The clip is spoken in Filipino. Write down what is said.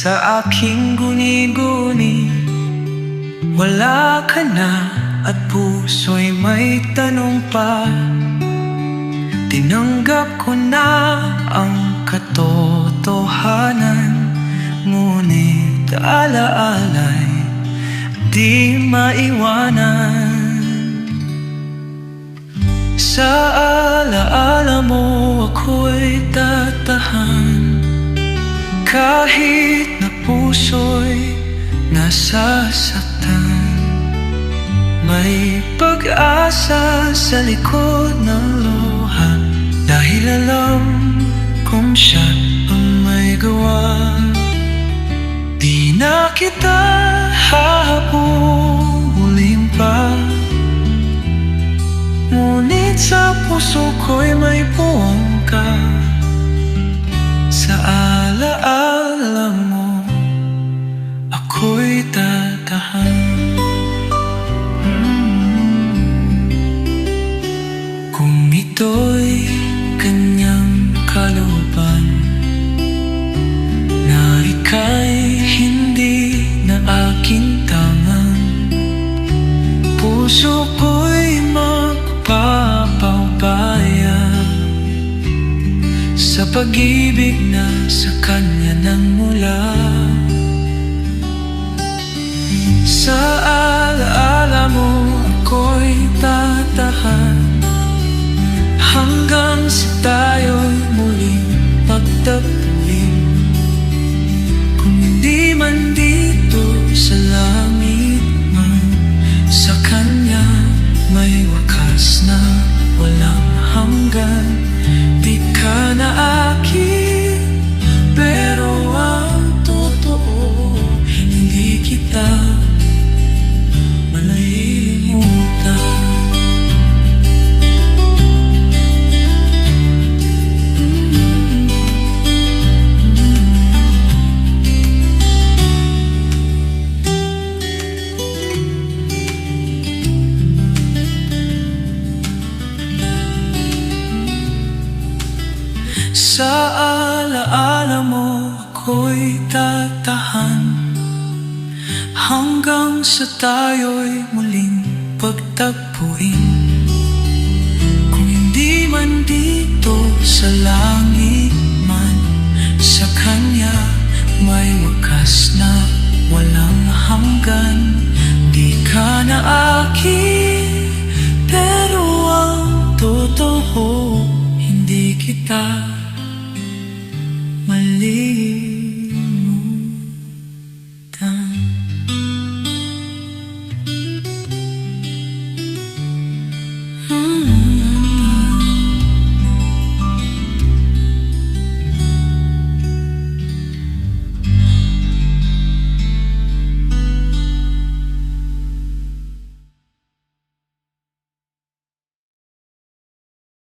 Sa aking guni-guni. Wala ka na at puso'y may tanong pa. Tinanggap ko na ang katotohanan Ngunit alaala'y di maiwanan. Sa alaala mo ako'y tatahan. Kahit na puso'y nasasaktan May pag-asa sa likod ng luha Dahil alam kong siya ang may gawa. Di na kita hahabulin pa. Ngunit sa puso ko'y may ito'y kanyang kalooban Na ika'y hindi na aking tangan. Puso ko'y magpapaubaya Sa pag-ibig na sa kanya nang mula. Sa Sa alaala mo ako'y tatahan. Hanggang sa tayo'y muling pagtagpuin Kung hindi man dito sa langit man Sa kanya may wakas na walang hanggan. Di ka na akin Pero ang totoo hindi kita mali.